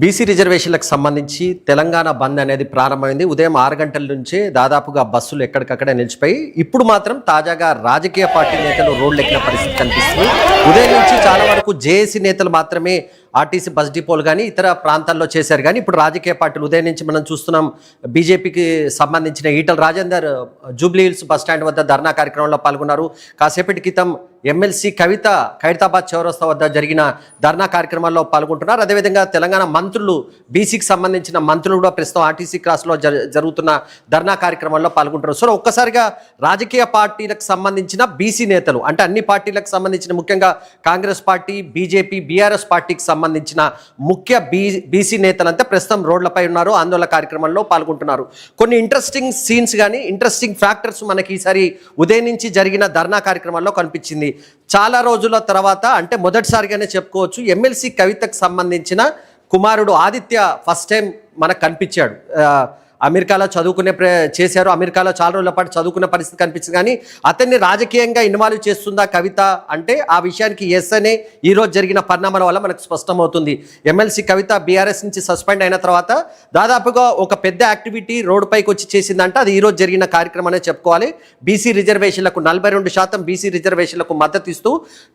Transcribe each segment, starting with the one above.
BC రిజర్వేషన్లకు సంబంధించి తెలంగాణ బంద్ అనేది ప్రారంభమైంది. ఉదయం ఆరు గంటల నుంచే దాదాపుగా బస్సులు ఎక్కడికక్కడే నిలిచిపోయి ఇప్పుడు మాత్రం తాజాగా రాజకీయ పార్టీ నేతలు రోడ్లు ఎక్కిన పరిస్థితి కనిపిస్తుంది. ఉదయం నుంచి చాలా వరకు జేఏసీ నేతలు మాత్రమే ఆర్టీసీ బస్ డిపోలు కానీ ఇతర ప్రాంతాల్లో చేశారు కానీ ఇప్పుడు రాజకీయ పార్టీలు ఉదయం నుంచి మనం చూస్తున్నాం బీజేపీకి సంబంధించిన Etela Rajender Jubilee Hills bus stand వద్ద ధర్నా కార్యక్రమంలో పాల్గొన్నారు. కాసేపటి క్రితం ఎమ్మెల్సీ కవిత ఖైరతాబాద్ చౌరస్తా వద్ద జరిగిన ధర్నా కార్యక్రమాల్లో పాల్గొంటున్నారు. అదేవిధంగా తెలంగాణ మంత్రులు బీసీకి సంబంధించిన మంత్రులు కూడా ప్రస్తుతం ఆర్టీసీ క్రాస్లో జ- జరుగుతున్న ధర్నా కార్యక్రమాల్లో పాల్గొంటున్నారు. సో ఒక్కసారిగా రాజకీయ పార్టీలకు సంబంధించిన బీసీ నేతలు అంటే అన్ని పార్టీలకు సంబంధించిన ముఖ్యంగా కాంగ్రెస్ పార్టీ బీజేపీ బీఆర్ఎస్ పార్టీకి సంబంధించిన ముఖ్య బీ బీసీ నేతలంతా ప్రస్తుతం రోడ్లపై ఉన్నారు ఆందోళన కార్యక్రమంలో పాల్గొంటున్నారు. కొన్ని ఇంట్రెస్టింగ్ సీన్స్ కానీ ఇంట్రెస్టింగ్ ఫ్యాక్టర్స్ మనకి ఈసారి ఉదయం నుంచి జరిగిన ధర్నా కార్యక్రమంలో కనిపించింది. చాలా రోజుల తర్వాత అంటే మొదటిసారిగానే చెప్పుకోవచ్చు ఎమ్మెల్సీ కవితకు సంబంధించిన కుమారుడు ఆదిత్య ఫస్ట్ టైం మనకు కనిపించాడు. అమెరికాలో చదువుకునే చేశారు. అమెరికాలో చాలా రోజుల పాటు చదువుకునే పరిస్థితి కనిపించింది కానీ అతన్ని రాజకీయంగా ఇన్వాల్వ్ చేస్తుందా కవిత అంటే ఆ విషయానికి ఎస్ అనే ఈరోజు జరిగిన పరిణామాల వల్ల మనకు స్పష్టమవుతుంది. ఎమ్మెల్సీ కవిత బీఆర్ఎస్ నుంచి సస్పెండ్ అయిన తర్వాత దాదాపుగా ఒక పెద్ద యాక్టివిటీ రోడ్డుపైకి వచ్చి చేసిందంటే. అది ఈరోజు జరిగిన కార్యక్రమం అనే చెప్పుకోవాలి. బీసీ రిజర్వేషన్లకు నలభై రెండు శాతం బీసీ రిజర్వేషన్లకు మద్దతు ఇస్తూ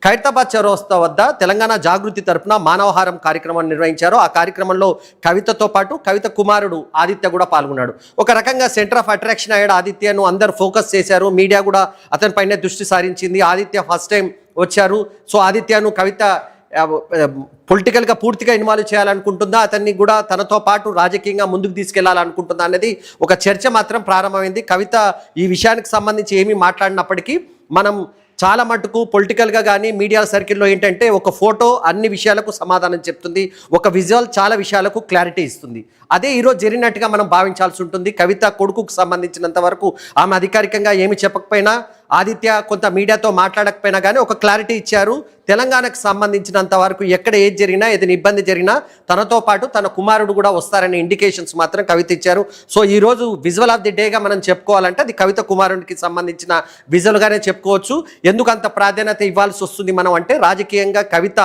ఖైరతాబాద్ చౌరస్తా వద్ద తెలంగాణ జాగృతి తరపున మానవహారం కార్యక్రమాన్ని నిర్వహించారు. ఆ కార్యక్రమంలో కవితతో పాటు కవిత కుమారుడు ఆదిత్య కూడా ఉన్నాడు. ఒక రకంగా సెంటర్ ఆఫ్ అట్రాక్షన్ అయ్యాడు ఆదిత్యను అందరు ఫోకస్ చేశారు. మీడియా కూడా అతని పైన దృష్టి సారించింది. ఆదిత్య ఫస్ట్ టైం వచ్చారు. సో ఆదిత్యను కవిత పొలిటికల్గా పూర్తిగా ఇన్వాల్వ్ చేయాలనుకుంటుందా? అతన్ని కూడా తనతో పాటు రాజకీయంగా ముందుకు తీసుకెళ్ళాలనుకుంటుందా అనేది ఒక చర్చ మాత్రం ప్రారంభమైంది. కవిత ఈ విషయానికి సంబంధించి ఏమీ మాట్లాడినప్పటికీ మనం చాలా మటుకు పొలిటికల్గా కానీ మీడియా సర్కిల్లో ఏంటంటే ఒక ఫోటో అన్ని విషయాలకు సమాధానం చెప్తుంది. ఒక విజువల్ చాలా విషయాలకు క్లారిటీ ఇస్తుంది. అదే ఈరోజు జరిగినట్టుగా మనం భావించాల్సి ఉంటుంది. కవిత కొడుకుకు సంబంధించినంత వరకు ఆమె అధికారికంగా ఏమి చెప్పకపోయినా ఆదిత్య కొంత మీడియాతో మాట్లాడకపోయినా కానీ ఒక క్లారిటీ ఇచ్చారు. తెలంగాణకు సంబంధించినంత వరకు ఎక్కడ ఏది జరిగినా ఏదైనా ఇబ్బంది జరిగినా తనతో పాటు తన కుమారుడు కూడా వస్తారనే ఇండికేషన్స్ మాత్రం కవిత ఇచ్చారు. సో ఈరోజు విజువల్ ఆఫ్ ది డేగా మనం చెప్పుకోవాలంటే అది కవిత కుమారుడికి సంబంధించిన విజువల్గానే చెప్పుకోవచ్చు. ఎందుకు అంత ప్రాధాన్యత ఇవ్వాల్సి వస్తుంది మనం అంటే రాజకీయంగా కవిత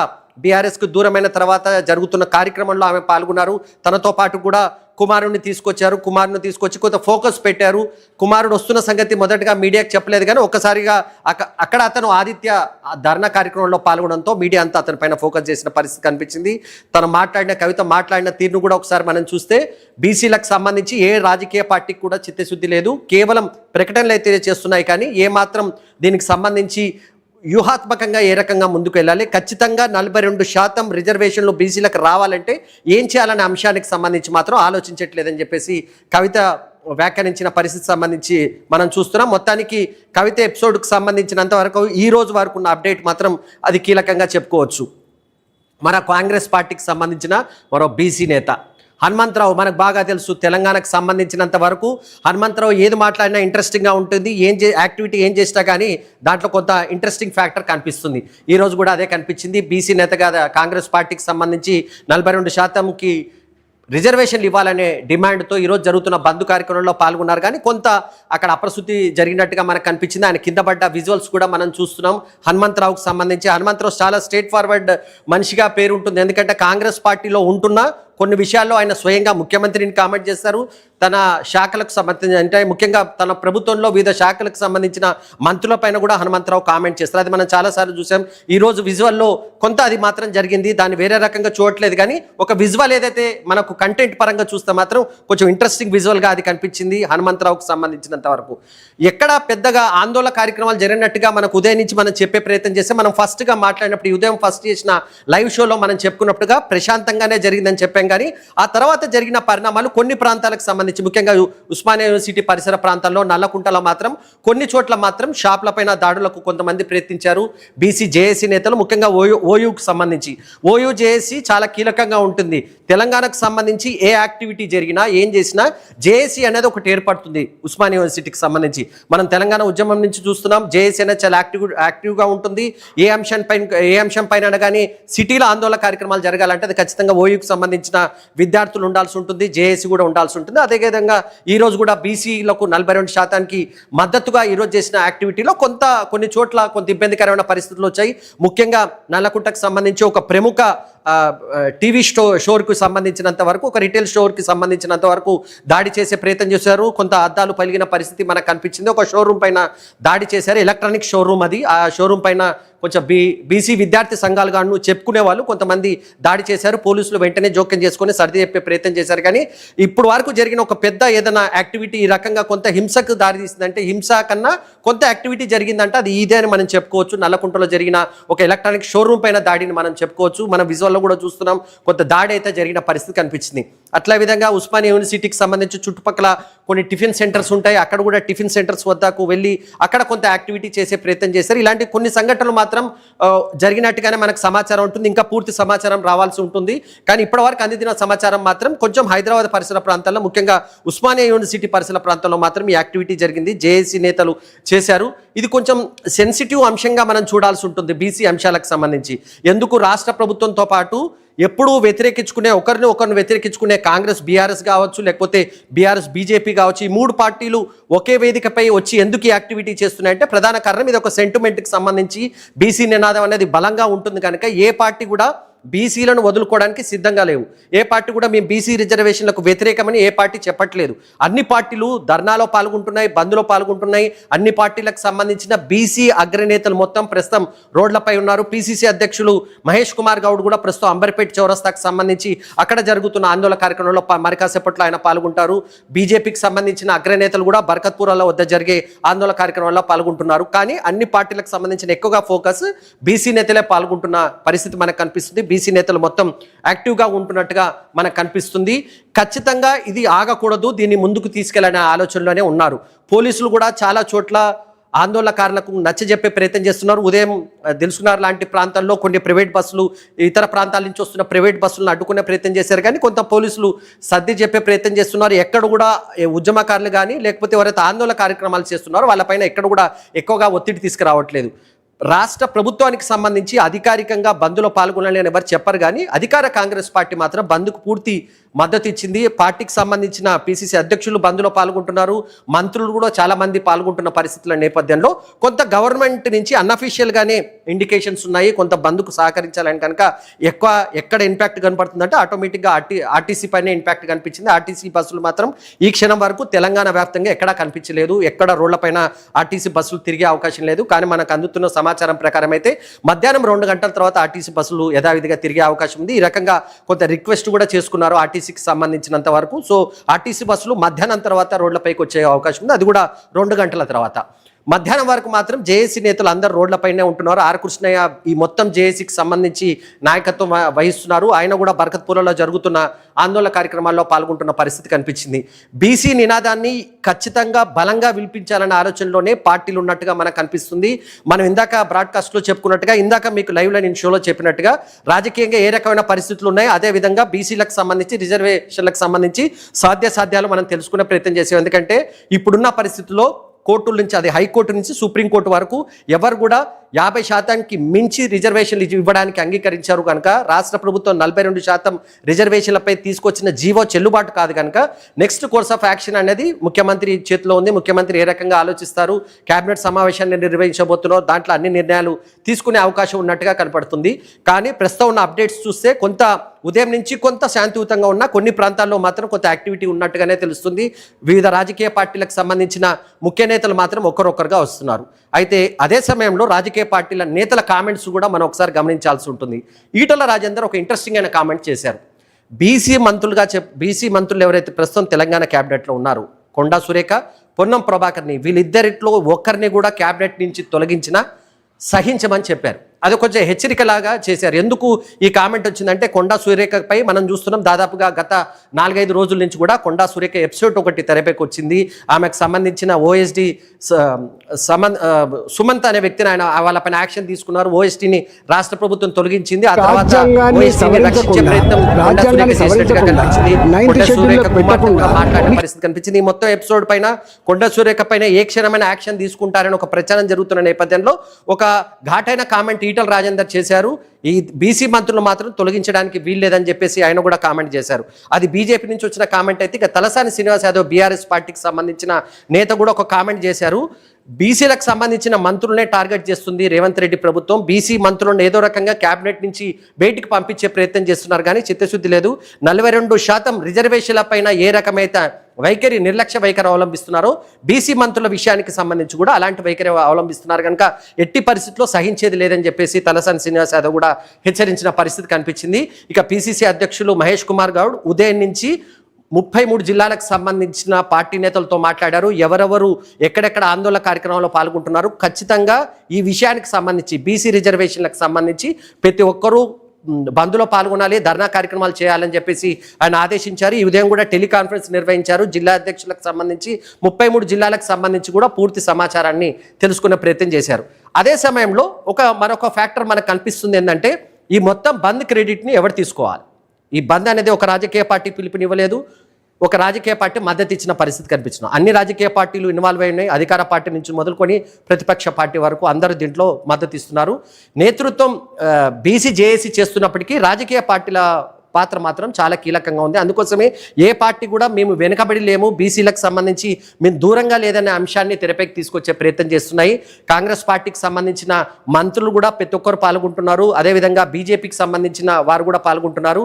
బీఆర్ఎస్కు దూరమైన తర్వాత జరుగుతున్న కార్యక్రమంలో ఆమె పాల్గొన్నారు. తనతో పాటు కూడా కుమారుడిని తీసుకొచ్చారు. కుమారుని తీసుకొచ్చి కొంత ఫోకస్ పెట్టారు. కుమారుడు వస్తున్న సంగతి మొదటగా మీడియాకి చెప్పలేదు కానీ ఒక్కసారిగా అక్క- అక్కడ అతను ఆదిత్య ధర్నా కార్యక్రమంలో పాల్గొనడంతో మీడియా అంతా అతని పైన ఫోకస్ చేసిన పరిస్థితి కనిపించింది. తను మాట్లాడిన కవిత మాట్లాడిన తీరును కూడా ఒకసారి మనం చూస్తే బీసీలకు సంబంధించి ఏ రాజకీయ పార్టీకి కూడా చిత్తశుద్ధి లేదు. కేవలం ప్రకటనలు అయితే చేస్తున్నాయి కానీ ఏ మాత్రం దీనికి సంబంధించి వ్యూహాత్మకంగా ఏ రకంగా ముందుకు వెళ్ళాలి ఖచ్చితంగా నలభై రెండు శాతం రిజర్వేషన్లు బీసీలకు రావాలంటే ఏం చేయాలనే అంశానికి సంబంధించి మాత్రం ఆలోచించట్లేదని చెప్పేసి కవిత వ్యాఖ్యానించిన పరిస్థితి సంబంధించి మనం చూస్తున్నాం. మొత్తానికి కవిత ఎపిసోడ్కి సంబంధించినంత వరకు ఈ రోజు వరకు ఉన్న అప్డేట్ మాత్రం అది కీలకంగా చెప్పుకోవచ్చు. మన కాంగ్రెస్ పార్టీకి సంబంధించిన మరో బీసీ నేత. హనుమంతరావు మనకు బాగా తెలుసు తెలంగాణకు సంబంధించినంత వరకు హనుమంతరావు ఏది మాట్లాడినా ఇంట్రెస్టింగ్గా ఉంటుంది ఏం చే యాక్టివిటీ ఏం చేసినా కానీ దాంట్లో కొంత ఇంట్రెస్టింగ్ ఫ్యాక్టర్ కనిపిస్తుంది. ఈరోజు కూడా అదే కనిపించింది. బీసీ నేతగా కాంగ్రెస్ పార్టీకి సంబంధించి నలభై రెండు శాతంకి రిజర్వేషన్లు ఇవ్వాలనే డిమాండ్తో ఈరోజు జరుగుతున్న బంద్ కార్యక్రమంలో పాల్గొన్నారు. కానీ కొంత అక్కడ అప్రశుద్ధి జరిగినట్టుగా మనకు కనిపించింది. ఆయన కింద పడ్డ విజువల్స్ కూడా మనం చూస్తున్నాం. హనుమంతరావుకు సంబంధించి హనుమంతరావు చాలా స్ట్రేట్ ఫార్వర్డ్ మనిషిగా పేరు ఉంటుంది ఎందుకంటే కాంగ్రెస్ పార్టీలో ఉంటున్న కొన్ని విషయాల్లో ఆయన స్వయంగా ముఖ్యమంత్రిని కామెంట్ చేస్తారు తన శాఖలకు సంబంధించి అంటే ముఖ్యంగా తన ప్రభుత్వంలో వివిధ శాఖలకు సంబంధించిన మంత్రులపైన కూడా హనుమంతరావు కామెంట్ చేస్తారు. అది మనం చాలాసార్లు చూసాం. ఈరోజు విజువల్లో కొంత అది మాత్రం జరిగింది. దాన్ని వేరే రకంగా చూడట్లేదు కానీ ఒక విజువల్ ఏదైతే మనకు కంటెంట్ పరంగా చూస్తే మాత్రం కొంచెం ఇంట్రెస్టింగ్ విజువల్గా అది కనిపించింది హనుమంతరావుకు సంబంధించినంత వరకు. ఎక్కడ పెద్దగా ఆందోళన కార్యక్రమాలు జరిగినట్టుగా మనకు ఉదయం నుంచి మనం చెప్పే ప్రయత్నం చేస్తే మనం ఫస్ట్గా మాట్లాడినప్పుడు ఉదయం ఫస్ట్ చేసిన లైవ్ షోలో మనం చెప్పుకున్నట్టుగా ప్రశాంతంగానే జరిగిందని చెప్పాం కానీ ఆ తర్వాత జరిగిన పరిణామాలు కొన్ని ప్రాంతాలకు సంబంధించి ముఖ్యంగా ఉస్మానియా యూనివర్సిటీ పరిసర ప్రాంతాల్లో నల్లకుంటలో మాత్రం కొన్ని చోట్ల మాత్రం షాప్లపైన దాడులకు కొంతమంది ప్రయత్నించారు. బీసీ జేఏసీ నేతలు ముఖ్యంగా ఓయూ ఓయూకు సంబంధించి. ఓయూ జేఏసీ చాలా కీలకంగా ఉంటుంది. తెలంగాణకు సంబంధించి ఏ యాక్టివిటీ జరిగినా ఏం చేసినా జేఏసీ అనేది ఒకటి ఏర్పడుతుంది ఉస్మానియా యూనివర్సిటీకి సంబంధించి. మనం తెలంగాణ ఉద్యమం నుంచి చూస్తున్నాం జేఏసీ అనేది చాలా యాక్టివ్ యాక్టివ్గా ఉంటుంది. ఏ అంశం పైన ఏ అంశం పైన కానీ సిటీలో ఆందోళన కార్యక్రమాలు జరగాలంటే అది ఖచ్చితంగా ఓయూకి సంబంధించిన విద్యార్థులు ఉండాల్సి ఉంటుంది జేఏసీ కూడా ఉండాల్సి ఉంటుంది. అదే అదేవిధంగా ఈ రోజు కూడా బీసీలకు నలభై రెండు శాతానికి మద్దతుగా ఈరోజు చేసిన యాక్టివిటీలో కొంత కొన్ని చోట్ల కొంత ఇబ్బందికరమైన పరిస్థితులు వచ్చాయి. ముఖ్యంగా నల్లకుంటకు సంబంధించి ఒక ప్రముఖ టీవీ స్టో షోర్కు సంబంధించినంత వరకు ఒక రిటైల్ స్టోర్కి సంబంధించినంత వరకు దాడి చేసే ప్రయత్నం చేశారు. కొంత అద్దాలు పలిగిన పరిస్థితి మనకు కనిపించింది. ఒక షోరూమ్ పైన దాడి చేశారు. ఎలక్ట్రానిక్ షోరూమ్ అది. ఆ షోరూమ్ పైన కొంచెం బీ బీసీ విద్యార్థి సంఘాలు కాను చెప్పుకునే వాళ్ళు కొంతమంది దాడి చేశారు పోలీసులు వెంటనే జోక్యం చేసుకొని సర్ది చెప్పే ప్రయత్నం చేశారు. కానీ ఇప్పుడు వరకు జరిగిన ఒక పెద్ద ఏదైనా యాక్టివిటీ ఈ రకంగా కొంత హింసకు దారి తీసిందంటే హింస కన్నా కొంత యాక్టివిటీ జరిగిందంటే అది ఇదే అని మనం చెప్పుకోవచ్చు. నల్లకుంటలో జరిగిన ఒక ఎలక్ట్రానిక్ షోరూమ్ పైన దాడిని మనం చెప్పుకోవచ్చు. మనం విజువల్లో కూడా చూస్తున్నాం కొంత దాడి అయితే జరిగిన పరిస్థితి కనిపించింది. అట్లా విధంగా ఉస్మానియా యూనివర్సిటీకి సంబంధించి చుట్టుపక్కల కొన్ని టిఫిన్ సెంటర్స్ ఉంటాయి. అక్కడ కూడా టిఫిన్ సెంటర్స్ వద్దకు వెళ్ళి అక్కడ కొంత యాక్టివిటీ చేసే ప్రయత్నం చేశారు. ఇలాంటి కొన్ని సంఘటనలు మాత్రం మాత్రం జరిగినట్టుగానే మనకు సమాచారం ఉంటుంది ఇంకా పూర్తి సమాచారం రావాల్సి ఉంటుంది. కానీ ఇప్పటివరకు అందిన సమాచారం మాత్రం కొంచెం హైదరాబాద్ పరిసర ప్రాంతాల్లో ముఖ్యంగా ఉస్మానియా యూనివర్సిటీ పరిసర ప్రాంతంలో మాత్రం ఈ యాక్టివిటీ జరిగింది. జేఏసీ నేతలు చేశారు. ఇది కొంచెం సెన్సిటివ్ అంశంగా మనం చూడాల్సి ఉంటుంది బీసీ అంశాలకు సంబంధించి. ఎందుకు రాష్ట్ర ప్రభుత్వంతో పాటు ఎప్పుడూ వ్యతిరేకించుకునే ఒకరిని ఒకరిని వ్యతిరేకించుకునే కాంగ్రెస్ బీఆర్ఎస్ కావచ్చు లేకపోతే బీఆర్ఎస్ బీజేపీ కావచ్చు ఈ మూడు పార్టీలు ఒకే వేదికపై వచ్చి ఎందుకు ఈ యాక్టివిటీ చేస్తున్నాయంటే ప్రధాన కారణం ఇది ఒక సెంటిమెంట్కి సంబంధించి బీసీ నినాదం అనేది బలంగా ఉంటుంది కనుక ఏ పార్టీ కూడా బీసీలను వదులుకోవడానికి సిద్ధంగా లేవు. ఏ పార్టీ కూడా మేము బీసీ రిజర్వేషన్లకు వ్యతిరేకమని ఏ పార్టీ చెప్పట్లేదు. అన్ని పార్టీలు ధర్నాలో పాల్గొంటున్నాయి బంద్లో పాల్గొంటున్నాయి. అన్ని పార్టీలకు సంబంధించిన బీసీ అగ్రనేతలు మొత్తం ప్రస్తుతం రోడ్లపై ఉన్నారు. పిసిసి అధ్యక్షులు మహేష్ కుమార్ గౌడ్ కూడా ప్రస్తుతం అంబర్పేట చౌరస్తాకు సంబంధించి అక్కడ జరుగుతున్న ఆందోళన కార్యక్రమంలో మరికాసేపట్లో ఆయన పాల్గొంటారు. బీజేపీకి సంబంధించిన అగ్రనేతలు కూడా బర్కత్పురాల వద్ద జరిగే ఆందోళన కార్యక్రమంలో పాల్గొంటున్నారు. కానీ అన్ని పార్టీలకు సంబంధించిన ఎక్కువగా ఫోకస్ బీసీ నేతలే పాల్గొంటున్న పరిస్థితి మనకు కనిపిస్తుంది. బీసీ నేతలు మొత్తం యాక్టివ్గా ఉంటున్నట్టుగా మనకు కనిపిస్తుంది. ఖచ్చితంగా ఇది ఆగకూడదు. దీన్ని ముందుకు తీసుకెళ్ళనే ఆలోచనలోనే ఉన్నారు. పోలీసులు కూడా చాలా చోట్ల ఆందోళనకారులకు నచ్చజెప్పే ప్రయత్నం చేస్తున్నారు. ఉదయం ఆ, దిల్సుకున్నారు లాంటి ప్రాంతాల్లో కొన్ని ప్రైవేట్ బస్సులు ఇతర ప్రాంతాల నుంచి వస్తున్న ప్రైవేట్ బస్సులను అడ్డుకునే ప్రయత్నం చేశారు. కానీ కొంత పోలీసులు సర్ది చెప్పే ప్రయత్నం చేస్తున్నారు. ఎక్కడ కూడా ఉద్యమకారులు కానీ లేకపోతే ఎవరైతే ఆందోళన కార్యక్రమాలు చేస్తున్నారో వాళ్ళపైన ఎక్కడ కూడా ఎక్కువగా ఒత్తిడి తీసుకురావట్లేదు. రాష్ట్ర ప్రభుత్వానికి సంబంధించి అధికారికంగా బంద్లో పాల్గొనాలని అని ఎవరు చెప్పరు కానీ అధికార కాంగ్రెస్ పార్టీ మాత్రం బంద్కు పూర్తి మద్దతు ఇచ్చింది. పార్టీకి సంబంధించిన పిసిసి అధ్యక్షులు బంద్లో పాల్గొంటున్నారు. మంత్రులు కూడా చాలా మంది పాల్గొంటున్న పరిస్థితుల నేపథ్యంలో కొంత గవర్నమెంట్ నుంచి అన్అఫీషియల్గానే ఇండికేషన్స్ ఉన్నాయి. కొంత బంద్కు సహకరించాలని కనుక ఎక్కువ ఎక్కడ ఇంపాక్ట్ కనపడుతుందంటే ఆటోమేటిక్గా ఆర్టీ ఆర్టీసీ పైన ఇంపాక్ట్ కనిపించింది. ఆర్టీసీ బస్సులు మాత్రం ఈ క్షణం వరకు తెలంగాణ వ్యాప్తంగా ఎక్కడా కనిపించలేదు. ఎక్కడ రోడ్లపైన ఆర్టీసీ బస్సులు తిరిగే అవకాశం లేదు. కానీ మనకు అందుతున్న సమాచారం ప్రకారం అయితే మధ్యాహ్నం రెండు గంటల తర్వాత ఆర్టీసీ బస్సులు యథావిధిగా తిరిగే అవకాశం ఉంది. ఈ రకంగా కొంత రిక్వెస్ట్ కూడా చేసుకున్నారు ఆర్టీసీకి సంబంధించినంత వరకు. సో ఆర్టీసీ బస్సులు మధ్యాహ్నం తర్వాత రోడ్లపైకి వచ్చే అవకాశం ఉంది. అది కూడా రెండు గంటల తర్వాత. మధ్యాహ్నం వరకు మాత్రం జేఏసీ నేతలు అందరు రోడ్లపైనే ఉంటున్నారు. ఆర్ కృష్ణయ్య ఈ మొత్తం జేఏసీకి సంబంధించి నాయకత్వం వహిస్తున్నారు. ఆయన కూడా బరకత్పూర్లో జరుగుతున్న ఆందోళన కార్యక్రమాల్లో పాల్గొంటున్న పరిస్థితి కనిపించింది. బీసీ నినాదాన్ని ఖచ్చితంగా బలంగా వినిపించాలన్న ఆలోచనలోనే పార్టీలు ఉన్నట్టుగా మనకు కనిపిస్తుంది. మనం ఇందాక బ్రాడ్కాస్ట్లో చెప్పుకున్నట్టుగా ఇందాక మీకు లైవ్లో నేను షోలో చెప్పినట్టుగా రాజకీయంగా ఏ రకమైన పరిస్థితులు ఉన్నాయి? అదే విధంగా బీసీలకు సంబంధించి రిజర్వేషన్లకు సంబంధించి సాధ్య సాధ్యాలు మనం తెలుసుకునే ప్రయత్నం చేసాం. ఎందుకంటే ఇప్పుడున్న పరిస్థితుల్లో కోర్టుల నుంచి అది హైకోర్టు నుంచి సుప్రీంకోర్టు వరకు ఎవరు కూడా యాభై శాతానికి మించి రిజర్వేషన్లు ఇవ్వడానికి అంగీకరించారు కనుక రాష్ట్ర ప్రభుత్వం నలభై రెండు శాతం రిజర్వేషన్లపై తీసుకొచ్చిన జీవో చెల్లుబాటు కాదు కనుక నెక్స్ట్ కోర్స్ ఆఫ్ యాక్షన్ అనేది ముఖ్యమంత్రి చేతిలో ఉంది. ముఖ్యమంత్రి ఏ రకంగా ఆలోచిస్తారు? కేబినెట్ సమావేశాన్ని నిర్వహించబోతున్నారో. దాంట్లో అన్ని నిర్ణయాలు తీసుకునే అవకాశం ఉన్నట్టుగా కనపడుతుంది. కానీ ప్రస్తుతం ఉన్న అప్డేట్స్ చూస్తే కొంత ఉదయం నుంచి కొంత శాంతియుతంగా ఉన్న కొన్ని ప్రాంతాల్లో మాత్రం కొంత యాక్టివిటీ ఉన్నట్టుగానే తెలుస్తుంది. వివిధ రాజకీయ పార్టీలకు సంబంధించిన ముఖ్య నేతలు మాత్రం ఒక్కరొక్కరుగా వస్తున్నారు. అయితే అదే సమయంలో రాజకీయ పార్టీల నేతల కామెంట్స్ కూడా మనం ఒకసారి గమనించాల్సి ఉంటుంది. ఈటల రాజేందర్ ఒక ఇంట్రెస్టింగ్ అయిన కామెంట్ చేశారు. బీసీ మంత్రులుగా చెప్ బీసీ మంత్రులు ఎవరైతే ప్రస్తుతం తెలంగాణ క్యాబినెట్లో ఉన్నారు కొండా సురేఖ పొన్నం ప్రభాకర్ని వీళ్ళిద్దరిట్లో ఒక్కరిని కూడా క్యాబినెట్ నుంచి తొలగించినా సహించమని చెప్పారు. అది కొంచెం హెచ్చరికలాగా చేశారు. ఎందుకు ఈ కామెంట్ వచ్చిందంటే కొండా సురేఖపై మనం చూస్తున్నాం దాదాపుగా గత నాలుగైదు రోజుల నుంచి కూడా కొండా సురేఖ ఎపిసోడ్ ఒకటి తెరపైకి వచ్చింది. ఆమెకు సంబంధించిన ఓఎస్డి సమన్ సుమంత్ అనే వ్యక్తిని ఆయన వాళ్ళపైన యాక్షన్ తీసుకున్నారు. ఓఎస్టీని రాష్ట్ర ప్రభుత్వం తొలగించింది. ఆ తర్వాత రక్షించే ప్రయత్నం మాట్లాడిన పరిస్థితి కనిపించింది. ఈ మొత్తం ఎపిసోడ్ పైన కొండ సూర్యక పైన ఏ క్షణమైన యాక్షన్ తీసుకుంటారని ఒక ప్రచారం జరుగుతున్న నేపథ్యంలో ఒక ఘాటైన కామెంట్ ఈటల రాజేందర్ చేశారు. ఈ బీసీ మంత్రులు మాత్రం తొలగించడానికి వీల్లేదని చెప్పేసి ఆయన కూడా కామెంట్ చేశారు. అది బీజేపీ నుంచి వచ్చిన కామెంట్ అయితే ఇక తలసాని శ్రీనివాస్ యాదవ్ బీఆర్ఎస్ పార్టీకి సంబంధించిన నేత కూడా ఒక కామెంట్ చేశారు. బీసీలకు సంబంధించిన మంత్రులనే టార్గెట్ చేస్తుంది రేవంత్ రెడ్డి ప్రభుత్వం. బీసీ మంత్రులను ఏదో రకంగా కేబినెట్ నుంచి బయటికి పంపించే ప్రయత్నం చేస్తున్నారు కానీ చిత్తశుద్ధి లేదు. నలభై రెండు శాతం రిజర్వేషన్ల పైన ఏ రకమైతే వైఖరి నిర్లక్ష్య వైఖరి అవలంబిస్తున్నారు. బీసీ మంత్రుల విషయానికి సంబంధించి కూడా అలాంటి వైఖరి అవలంబిస్తున్నారు కనుక ఎట్టి పరిస్థితుల్లో సహించేది లేదని చెప్పేసి తలసాని శ్రీనివాస్ యాదవ్ కూడా హెచ్చరించిన పరిస్థితి కనిపించింది. ఇక పిసిసి అధ్యక్షులు మహేష్ కుమార్ గౌడ్ ఉదయం నుంచి ముప్పై మూడు జిల్లాలకు సంబంధించిన పార్టీ నేతలతో మాట్లాడారు. ఎవరెవరు ఎక్కడెక్కడ ఆందోళన కార్యక్రమంలో పాల్గొంటున్నారు. ఖచ్చితంగా ఈ విషయానికి సంబంధించి బీసీ రిజర్వేషన్లకు సంబంధించి ప్రతి ఒక్కరూ బంద్లో పాల్గొనాలి ధర్నా కార్యక్రమాలు చేయాలని చెప్పేసి ఆయన ఆదేశించారు. ఈ ఉదయం కూడా టెలికాన్ఫరెన్స్ నిర్వహించారు. జిల్లా అధ్యక్షులకు సంబంధించి ముప్పై మూడు జిల్లాలకు సంబంధించి కూడా పూర్తి సమాచారాన్ని తెలుసుకునే ప్రయత్నం చేశారు. అదే సమయంలో ఒక మరొక ఫ్యాక్టర్ మనకు కనిపిస్తుంది ఏంటంటే ఈ మొత్తం బంద్ క్రెడిట్ని ఎవరు తీసుకోవాలి? ఈ బంద్ అనేది ఒక రాజకీయ పార్టీ పిలుపునివ్వలేదు. ఒక రాజకీయ పార్టీ మద్దతు ఇచ్చిన పరిస్థితి కనిపించిన అన్ని రాజకీయ పార్టీలు ఇన్వాల్వ్ అయి ఉన్నాయి అధికార పార్టీ నుంచి మొదలుకొని ప్రతిపక్ష పార్టీ వరకు అందరూ దీంట్లో మద్దతు ఇస్తున్నారు నేతృత్వం బీసీ జేఏసీ చేస్తున్నప్పటికీ రాజకీయ పార్టీల పాత్ర మాత్రం చాలా కీలకంగా ఉంది. అందుకోసమే ఏ పార్టీ కూడా మేము వెనుకబడి లేము. బీసీలకు సంబంధించి మేము దూరంగా లేదనే అంశాన్ని తెరపైకి తీసుకొచ్చే ప్రయత్నం చేస్తున్నాయి. కాంగ్రెస్ పార్టీకి సంబంధించిన మంత్రులు కూడా ప్రతి ఒక్కరు పాల్గొంటున్నారు. అదేవిధంగా బీజేపీకి సంబంధించిన వారు కూడా పాల్గొంటున్నారు.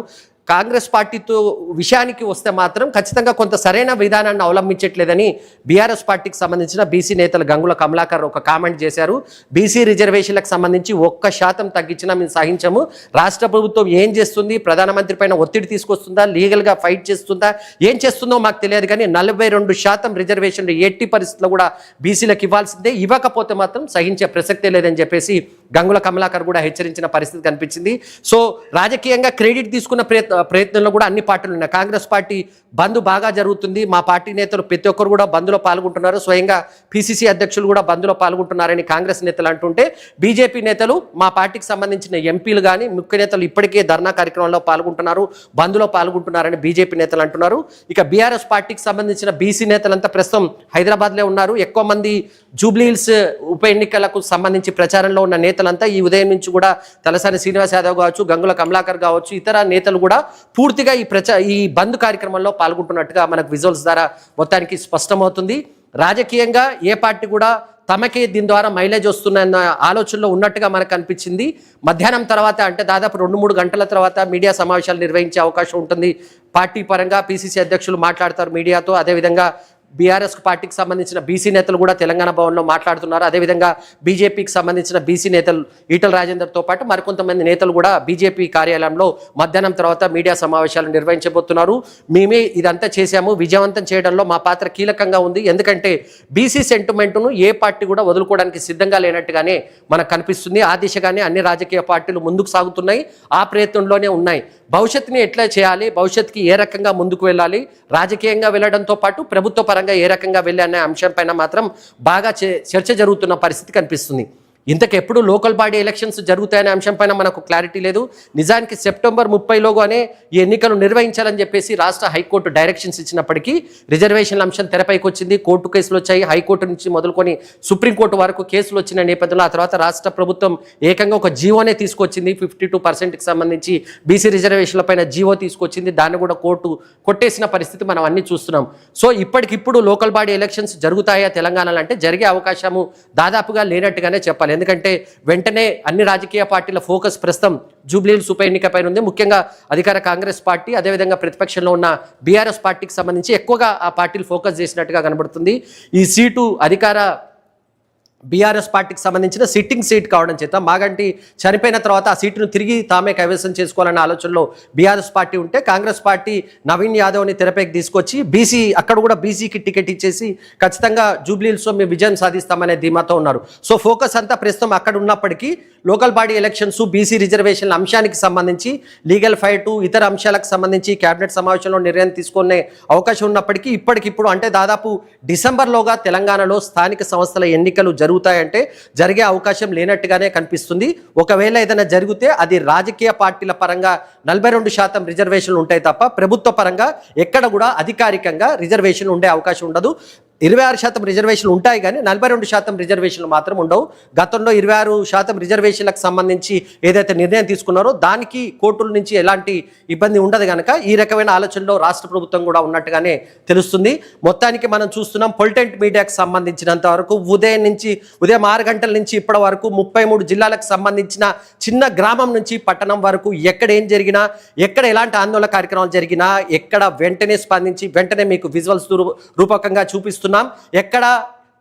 కాంగ్రెస్ పార్టీతో విషయానికి వస్తే మాత్రం ఖచ్చితంగా కొంత సరైన విధానాన్ని అవలంబించట్లేదని బీఆర్ఎస్ పార్టీకి సంబంధించిన బీసీ నేతలు గంగుల కమలాకర్ ఒక కామెంట్ చేశారు. బీసీ రిజర్వేషన్లకు సంబంధించి ఒక్క శాతం తగ్గించినా మేము సహించము. రాష్ట్ర ప్రభుత్వం ఏం చేస్తుంది? ప్రధానమంత్రి పైన ఒత్తిడి తీసుకొస్తుందా? లీగల్గా ఫైట్ చేస్తుందా? ఏం చేస్తుందో మాకు తెలియదు కానీ నలభై రెండు శాతం రిజర్వేషన్లు ఎట్టి పరిస్థితుల్లో కూడా బీసీలకు ఇవ్వాల్సిందే. ఇవ్వకపోతే మాత్రం సహించే ప్రసక్తే లేదని చెప్పేసి గంగుల కమలాకర్ కూడా హెచ్చరించిన పరిస్థితి కనిపించింది. సో రాజకీయంగా క్రెడిట్ తీసుకున్న ప్రయత్న ప్రయత్నంలో కూడా అన్ని పార్టీలు ఉన్నాయి. కాంగ్రెస్ పార్టీ బంద్ బాగా జరుగుతుంది. మా పార్టీ నేతలు ప్రతి ఒక్కరు కూడా బంద్లో పాల్గొంటున్నారు. స్వయంగా పిసిసి అధ్యక్షులు కూడా బంద్లో పాల్గొంటున్నారని కాంగ్రెస్ నేతలు అంటుంటే బీజేపీ నేతలు మా పార్టీకి సంబంధించిన ఎంపీలు కానీ ముఖ్య నేతలు ఇప్పటికే ధర్నా కార్యక్రమంలో పాల్గొంటున్నారు. బంద్లో పాల్గొంటున్నారని బీజేపీ నేతలు అంటున్నారు. ఇక బీఆర్ఎస్ పార్టీకి సంబంధించిన బీసీ నేతలంతా ప్రస్తుతం హైదరాబాద్లో ఉన్నారు. ఎక్కువ మంది జూబ్లీహిల్స్ ఉప ఎన్నికలకు సంబంధించి ప్రచారంలో ఉన్న నేతలంతా ఈ ఉదయం నుంచి కూడా తలసాని శ్రీనివాస్ యాదవ్ కావచ్చు గంగుల కమలాకర్ కావచ్చు ఇతర నేతలు కూడా పూర్తిగా ఈ ప్రచ ఈ బంద్ కార్యక్రమంలో పాల్గొంటున్నట్టుగా మనకు విజువల్స్ ద్వారా మొత్తానికి స్పష్టమవుతుంది. రాజకీయంగా ఏ పార్టీ కూడా తమకే దీని ద్వారా మైలేజ్ వస్తున్న ఆలోచనలో ఉన్నట్టుగా మనకు అనిపించింది. మధ్యాహ్నం తర్వాత అంటే దాదాపు రెండు మూడు గంటల తర్వాత మీడియా సమావేశాలు నిర్వహించే అవకాశం ఉంటుంది. పార్టీ పరంగా పిసిసి అధ్యక్షులు మాట్లాడతారు మీడియాతో. అదేవిధంగా బీఆర్ఎస్ పార్టీకి సంబంధించిన బీసీ నేతలు కూడా తెలంగాణ భవన్లో మాట్లాడుతున్నారు. అదేవిధంగా బీజేపీకి సంబంధించిన బీసీ నేతలు ఈటల రాజేందర్తో పాటు మరికొంతమంది నేతలు కూడా బీజేపీ కార్యాలయంలో మధ్యాహ్నం తర్వాత మీడియా సమావేశాలు నిర్వహించబోతున్నారు. మేమే ఇదంతా చేశాము. విజయవంతం చేయడంలో మా పాత్ర కీలకంగా ఉంది. ఎందుకంటే బీసీ సెంటిమెంట్ను ఏ పార్టీ కూడా వదులుకోవడానికి సిద్ధంగా లేనట్టుగానే మనకు కనిపిస్తుంది. ఆ దిశగానే అన్ని రాజకీయ పార్టీలు ముందుకు సాగుతున్నాయి. ఆ ప్రయత్నంలోనే ఉన్నాయి. భవిష్యత్తుని ఎట్లా చేయాలి? భవిష్యత్తుకి ఏ రకంగా ముందుకు వెళ్ళాలి? రాజకీయంగా వెళ్ళడంతో పాటు ప్రభుత్వ పరంగా ఏ రకంగా వెళ్ళి అనే అంశం పైన మాత్రం బాగా చే- చర్చ జరుగుతున్న పరిస్థితి కనిపిస్తుంది. ఇంతకెప్పుడు లోకల్ బాడీ ఎలక్షన్స్ జరుగుతాయనే అంశం పైన మనకు క్లారిటీ లేదు. నిజానికి సెప్టెంబర్ ముప్పైలోగానే ఈ ఎన్నికలు నిర్వహించాలని చెప్పేసి రాష్ట్ర హైకోర్టు డైరెక్షన్స్ ఇచ్చినప్పటికీ రిజర్వేషన్ల అంశం తెరపైకి వచ్చింది కోర్టు కేసులు వచ్చాయి. హైకోర్టు నుంచి మొదలుకొని సుప్రీంకోర్టు వరకు కేసులు వచ్చిన నేపథ్యంలో ఆ తర్వాత రాష్ట్ర ప్రభుత్వం ఏకంగా ఒక జీవోనే తీసుకొచ్చింది. ఫిఫ్టీ టూ పర్సెంట్కి సంబంధించి బీసీ రిజర్వేషన్ల పైన జీవో తీసుకొచ్చింది. దాన్ని కూడా కోర్టు కొట్టేసిన పరిస్థితి మనం అన్ని చూస్తున్నాం. సో ఇప్పటికిప్పుడు లోకల్ బాడీ ఎలక్షన్స్ జరుగుతాయా తెలంగాణలో అంటే జరిగే అవకాశము దాదాపుగా లేనట్టుగానే చెప్పాలి. ఎందుకంటే వెంటనే అన్ని రాజకీయ పార్టీల ఫోకస్ ప్రస్తుతం జూబ్లీహిల్స్ ఉప ఎన్నికపై ఉంది. ముఖ్యంగా అధికార కాంగ్రెస్ పార్టీ అదేవిధంగా ప్రతిపక్షంలో ఉన్న బీఆర్ఎస్ పార్టీకి సంబంధించి ఎక్కువగా ఆ పార్టీలు ఫోకస్ చేసినట్టుగా కనబడుతుంది. ఈ సీటు అధికార బీఆర్ఎస్ పార్టీకి సంబంధించిన సిట్టింగ్ సీట్ కావడం చేత మాగంటి చనిపోయిన తర్వాత ఆ సీటును తిరిగి తామే కైవసం చేసుకోవాలన్న ఆలోచనలో బీఆర్ఎస్ పార్టీ ఉంటే కాంగ్రెస్ పార్టీ నవీన్ యాదవ్ని తెరపైకి తీసుకొచ్చి బీసీ అక్కడ కూడా బీసీకి టికెట్ ఇచ్చేసి ఖచ్చితంగా జూబ్లీల్స్లో మేము విజయం సాధిస్తామనే ధీమాతో ఉన్నారు. సో ఫోకస్ అంతా ప్రస్తుతం అక్కడ ఉన్నప్పటికీ లోకల్ బాడీ ఎలక్షన్స్ బీసీ రిజర్వేషన్ల అంశానికి సంబంధించి లీగల్ ఫైట్ ఇతర అంశాలకు సంబంధించి కేబినెట్ సమావేశంలో నిర్ణయం తీసుకునే అవకాశం ఉన్నప్పటికీ ఇప్పటికిప్పుడు అంటే దాదాపు డిసెంబర్లోగా తెలంగాణలో స్థానిక సంస్థల ఎన్నికలు జరుగుతాయంటే జరిగే అవకాశం లేనట్టుగానే కనిపిస్తుంది. ఒకవేళ ఏదైనా జరిగితే అది రాజకీయ పార్టీల పరంగా నలభై రెండు శాతం రిజర్వేషన్లు ఉంటాయి తప్ప ప్రభుత్వ పరంగా ఎక్కడ కూడా అధికారికంగా రిజర్వేషన్ ఉండే అవకాశం ఉండదు. ఇరవై ఆరు శాతం రిజర్వేషన్లు ఉంటాయి కానీ నలభై రెండు శాతం రిజర్వేషన్లు మాత్రం ఉండవు. గతంలో ఇరవై ఆరు శాతం రిజర్వేషన్లకు సంబంధించి ఏదైతే నిర్ణయం తీసుకున్నారో దానికి కోర్టుల నుంచి ఎలాంటి ఇబ్బంది ఉండదు కనుక ఈ రకమైన ఆలోచనలో రాష్ట్ర ప్రభుత్వం కూడా ఉన్నట్టుగానే తెలుస్తుంది. మొత్తానికి మనం చూస్తున్నాం పొలిటెంట్ మీడియాకు సంబంధించినంత వరకు ఉదయం నుంచి ఉదయం ఆరు గంటల నుంచి ఇప్పటి వరకు ముప్పై మూడు జిల్లాలకు సంబంధించిన చిన్న గ్రామం నుంచి పట్టణం వరకు ఎక్కడ ఏం జరిగినా ఎక్కడ ఎలాంటి ఆందోళన కార్యక్రమాలు జరిగినా ఎక్కడ వెంటనే స్పందించి వెంటనే మీకు విజువల్స్ రూపకంగా చూస్తున్నాం ఎక్కడ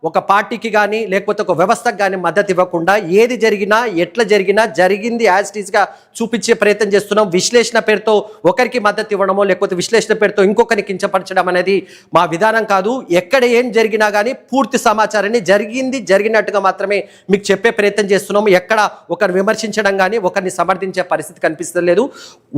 ఒక పార్టీకి కానీ లేకపోతే ఒక వ్యవస్థకు కానీ మద్దతు ఇవ్వకుండా ఏది జరిగినా ఎట్లా జరిగినా జరిగింది యాజ్ చూపించే ప్రయత్నం చేస్తున్నాం. విశ్లేషణ పేరుతో ఒకరికి మద్దతు ఇవ్వడమో లేకపోతే విశ్లేషణ పేరుతో ఇంకొకరిని కించపరచడం అనేది మా విధానం కాదు. ఎక్కడ ఏం జరిగినా కానీ పూర్తి సమాచారాన్ని జరిగింది జరిగినట్టుగా మాత్రమే మీకు చెప్పే ప్రయత్నం చేస్తున్నాము ఎక్కడ ఒకరిని విమర్శించడం కానీ ఒకరిని సమర్థించే పరిస్థితి కనిపిస్తలేదు.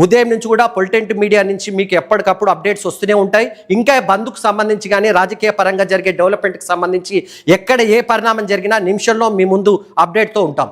ఉదయం నుంచి కూడా పొలిటెంట్ మీడియా నుంచి మీకు ఎప్పటికప్పుడు అప్డేట్స్ వస్తూనే ఉంటాయి. ఇంకా బంద్కు సంబంధించి కానీ రాజకీయ పరంగా జరిగే డెవలప్మెంట్కి సంబంధించి ఎక్కడ ఏ పరిణామం జరిగినా నిమిషంలో మీ ముందు అప్డేట్తో ఉంటాం.